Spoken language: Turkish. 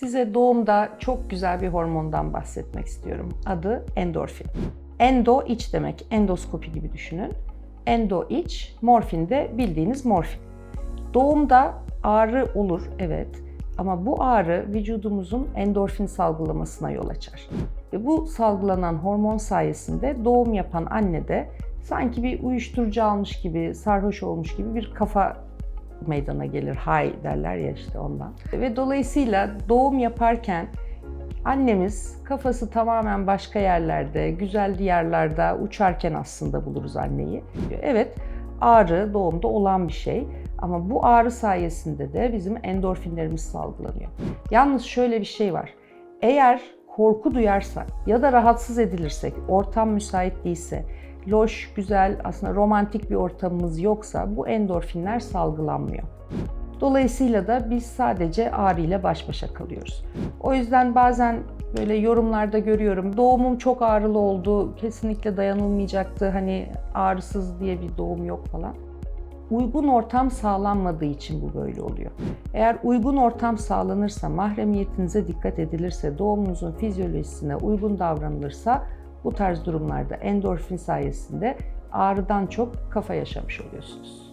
Size doğumda çok güzel bir hormondan bahsetmek istiyorum. Adı endorfin. Endo iç demek. Endoskopi gibi düşünün. Endo iç, morfin de bildiğiniz morfin. Doğumda ağrı olur evet ama bu ağrı vücudumuzun endorfin salgılamasına yol açar. Ve bu salgılanan hormon sayesinde doğum yapan anne de sanki bir uyuşturucu almış gibi, sarhoş olmuş gibi bir kafa meydana gelir. Hay derler ya işte ondan. Ve dolayısıyla doğum yaparken annemiz kafası tamamen başka yerlerde, güzel diyarlarda uçarken aslında buluruz anneyi. Evet ağrı doğumda olan bir şey ama bu ağrı sayesinde de bizim endorfinlerimiz salgılanıyor. Yalnız şöyle bir şey var. Eğer korku duyarsak ya da rahatsız edilirsek, ortam müsait değilse, loş, güzel, aslında romantik bir ortamımız yoksa bu endorfinler salgılanmıyor. Dolayısıyla da biz sadece ağrıyla baş başa kalıyoruz. O yüzden bazen böyle yorumlarda görüyorum. Doğumum çok ağrılı oldu, kesinlikle dayanılmayacaktı. Hani ağrısız diye bir doğum yok falan. Uygun ortam sağlanmadığı için bu böyle oluyor. Eğer uygun ortam sağlanırsa, mahremiyetinize dikkat edilirse, doğumunuzun fizyolojisine uygun davranılırsa bu tarz durumlarda endorfin sayesinde ağrıdan çok kafa yaşamış oluyorsunuz.